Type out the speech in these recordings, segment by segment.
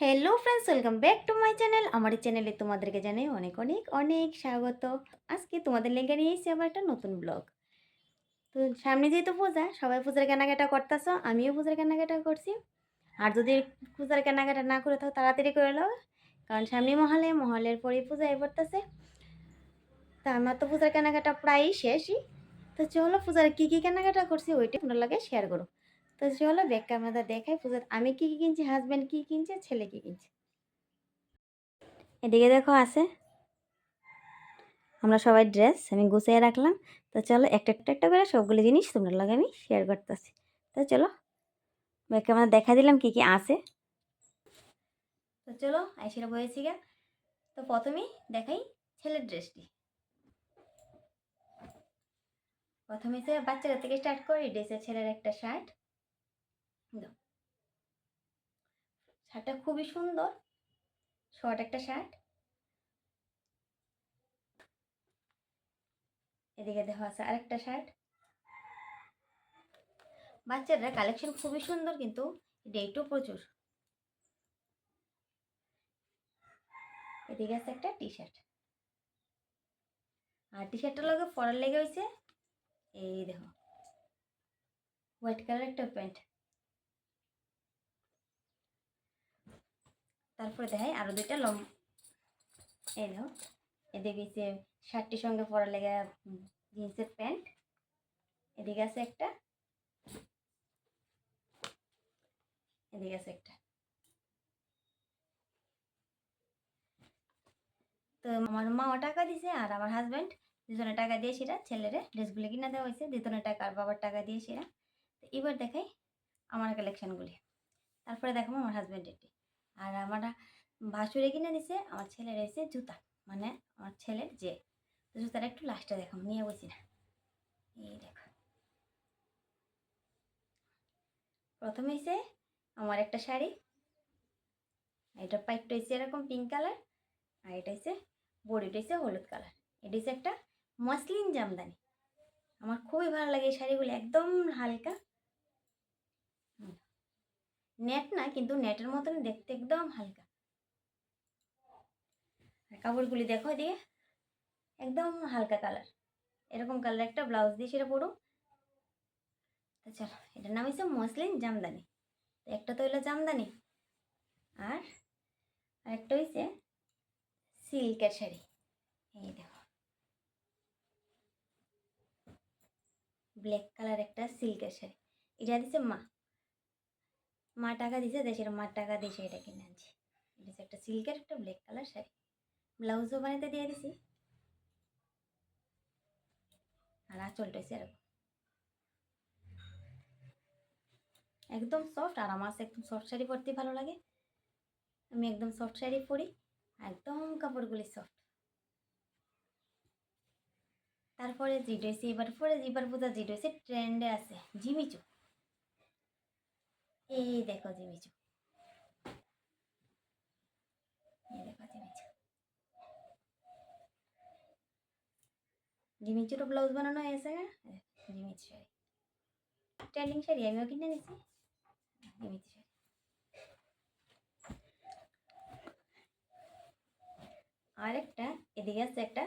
Hello friends welcome back to my channel আমার চ্যানেলে তোমাদেরকে জানাই অনেক অনেক অনেক স্বাগত। আজকে তোমাদের লেগে নিয়ে এসেছি আবার একটা নতুন ব্লগ তো সামনে যেহেতু পূজা, সবাই পূজার কেনাকাটা করতেছো, আমিও পূজার কেনাকাটা করছি। আর যদি পূজার কেনাকাটা না করে থাকো, তাড়াতাড়ি করে নাও, কারণ সামনে মহলে, মহলের পরেই পূজা এ পড়তেছে। তা আমার তো পূজার কেনাকাটা প্রায়ই শেষই। তো চলো পূজার কী কী কেনাকাটা করছি, ওইটাই আপনার লাগে শেয়ার করো। তো চলো ব্যাগ ক্যামেরা দেখাই পূজার আমি কি কি কিনছি হাজব্যান্ড কি কিনছে, ছেলে কি কিনছে। এদিকে দেখো আছে, আমরা সবাই ড্রেস আমি গুছিয়ে রাখলাম, তো চলো একটা একটা একটা করে সবগুলো জিনিস তোমরা লাগে আমি শেয়ার করতেছি। তো চলো ব্যাগ ক্যামেরা দেখা দিলাম কি কি আছে। তো চলো আইসিরা বয়েছি গা। তো প্রথমেই দেখাই ছেলের ড্রেসটি প্রথমে সে বাচ্চাদের থেকে স্টার্ট করি ড্রেসের ছেলের একটা শার্ট শার্টটা খুবই সুন্দর। শর্ট একটা শার্ট। এদিকে দেখো আছে আরেকটা শার্ট। বাচ্চারা কালেকশন খুবই সুন্দর কিন্তু ডেটও প্রচুর। এদিকে আছে একটা টি শার্ট আর টি শার্টটার লগে পরার লেগে হয়েছে এই দেখো, হোয়াইট কালার একটা প্যান্ট। তারপরে দেখাই আরও দুইটা লম এই দেখো, এদিকে হচ্ছে শার্টটির সঙ্গে পরা লেগে জিন্সের প্যান্ট, এদিকে আছে একটা, এদিকে আছে একটা। তো আমার মাও টাকা দিছে আর আমার হাজব্যান্ড দুজনে টাকা দিয়ে সেটা ছেলেরে ড্রেসগুলো কিনে দেওয়া হয়েছে দুজনে টাকা আর বাবার টাকা দিয়ে সেরা। তো এবার দেখাই আমার কালেকশানগুলি তারপরে দেখাবো আমার হাজব্যান্ডেরটি আর আমার ভাসুরে কিনে দিছে, আমার ছেলের এসে জুতা। মানে আমার ছেলের যে। জুতাটা একটু লাস্টে দেখাবো নিয়ে বসি না। এই দেখো। প্রথমে এসে আমার একটা শাড়ি। এটা পাইপটা হয়েছে এরকম পিঙ্ক কালার আর এটা হচ্ছে বডিটা হচ্ছে হলুদ কালার এটা হচ্ছে একটা মসলিন জামদানি। আমার খুবই ভালো লাগে এই শাড়িগুলো, একদম হালকা। নেট না, কিন্তু নেটের মতন দেখতে একদম হালকা। আর কাপড়গুলি দেখো দিয়ে একদম হালকা কালার। এরকম কালার একটা ব্লাউজ দিয়ে সেটা পরো চলো, এটার নাম হচ্ছে মসলিন জামদানি। একটা তো হলো জামদানি, আর আরেকটা হয়েছে সিল্কের শাড়ি। এই দেখো। ব্ল্যাক কালার একটা সিল্কের শাড়ি। এটা দিচ্ছে মা। মা টাকা দিছে দেশের মার টাকা দিয়েছে এটা কিনে আনছি। এটা একটা সিল্কের একটা ব্ল্যাক কালার শাড়ি। ব্লাউজও বানাতে দিয়ে দিছি। আর আঁচলটা হচ্ছে এরকম। একদম সফট আর আমার একদম সফট শাড়ি পরতে ভালো লাগে। আমি একদম সফট শাড়ি পরি, একদম কাপড়গুলি সফট তারপরে জি ড্রেস এবার পরে এবার বোঝা জি ড্রেসের ট্রেন্ডে আছে, জিমিচু। এই দেখো জিমিচু। এই দেখো জিমিচু। জিমিচুর ব্লাউজ বানানো হয়েছে জিমিচু শাড়ি। ট্রেন্ডিং শাড়ি, আমিও কিনে নিছি জিমিচু শাড়ি। আরেকটা, এদিকে আছে একটা।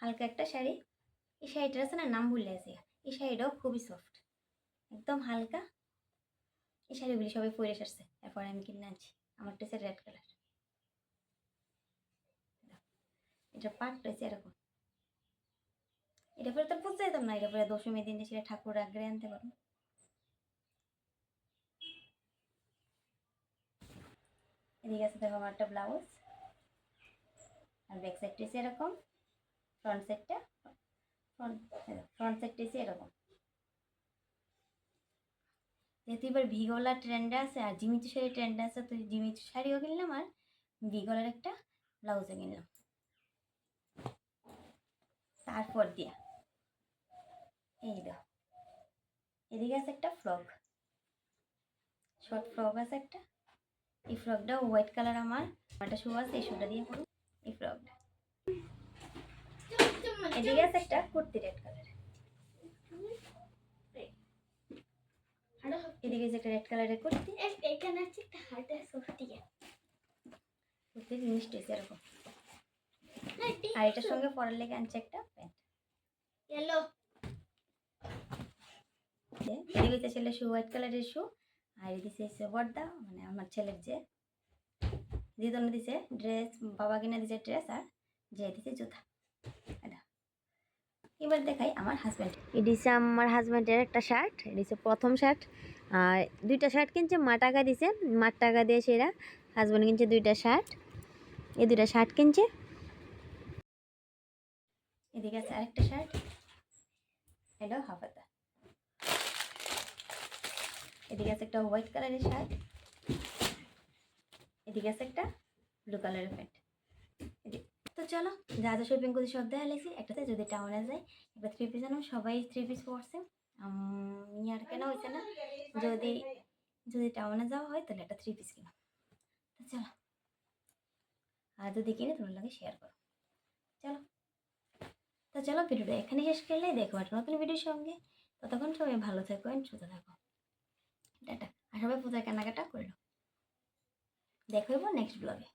হালকা একটা শাড়ি। এই শাড়িটার আছে না, নাম ভুলে আছে এই শাড়িটাও খুবই সফট একদম হালকা। এই শাড়িগুলি সবাই পরে আসছে এরপরে আমি কিনে আনছি। আমার হচ্ছে রেড কালার এটা পাটটা হচ্ছে এরকম। এটা পরে তো বুঝতে যেতাম না। এটা পরে দশমী দিন সেটা ঠাকুর আগ্রে আনতে পারব। এদিকে আছে দেখো আমার একটা ব্লাউজ আর ব্যাক সাইডটা এরকম। ফ্রন্ট সাইডটা ফ্রন্ট ফ্রন্ট সাইডটা এরকম। যেহেতু এবার ভিগলা ট্রেন্ডে আছে, আর জিমিচু শাড়ি ট্রেন্ডে আছে, তো জিমিচু শাড়িও কিনলাম আর ভিগলার একটা ব্লাউজও কিনলাম। তারপর দিয়া, এই দাও এদিকে আছে একটা ফ্রক শর্ট ফ্রক আছে একটা, এই ফ্রকটা হোয়াইট কালার আমার, একটা শু আছে, এই শুটা দিয়ে করুন এই ফ্রকটা এদিকে আছে একটা কুর্তি রেড কালার এদিকে যে একটা রেড কালারের কুর্তি। এখানে একটা হাতে সত্যি প্রত্যেক জিনিসটা এসে এরকম। আর এটার সঙ্গে পরার লেগে আনছে একটা প্যান্ট ইয়েলো এদিকে ছেলের শু হোয়াইট কালারের শু আর এদিকে হচ্ছে বর্দা মানে আমার ছেলের যে। দিদনে দিছে ড্রেস বাবা কিনে দিছে ড্রেস আর যে দিছে জুতা। এবার দেখাই আমার হাজব্যান্ড এটি হচ্ছে আমার হাজব্যান্ডের একটা শার্ট এটি হচ্ছে প্রথম শার্ট আর দুইটা শার্ট কিনছে মা টাকা দিছে মার টাকা দিয়ে সেরা হাজব্যান্ড কিনছে দুইটা শার্ট এই দুইটা শার্ট কিনছে। এদিকে আছে আরেকটা শার্ট এটা হাফাতা এদিকে আছে একটা হোয়াইট কালারের শার্ট এদিকে আছে একটা ব্লু কালারের প্যান্ট চলো যা যা শপিং করছি সব দেখা লেগেছি একটাতে যদি টাউনে যাই এবার থ্রি পিস আনো, সবাই থ্রি পিস আমি আর কেনা হয়েছে না। যদি যদি টাউনে যাওয়া হয়, তাহলে একটা থ্রি পিস কিনো। চলো, আর যদি কিনে, তোমার লাগে শেয়ার করো। চলো, তো চলো ভিডিওটা এখানে শেষ করলে দেখো একটা নতুন ভিডিওর সঙ্গে। ততক্ষণ সবাই ভালো থাকো সুস্থ থাকো। টাটা। আর সবাই পূজার কেনাকাটা করল। দেখো নেক্সট ব্লগে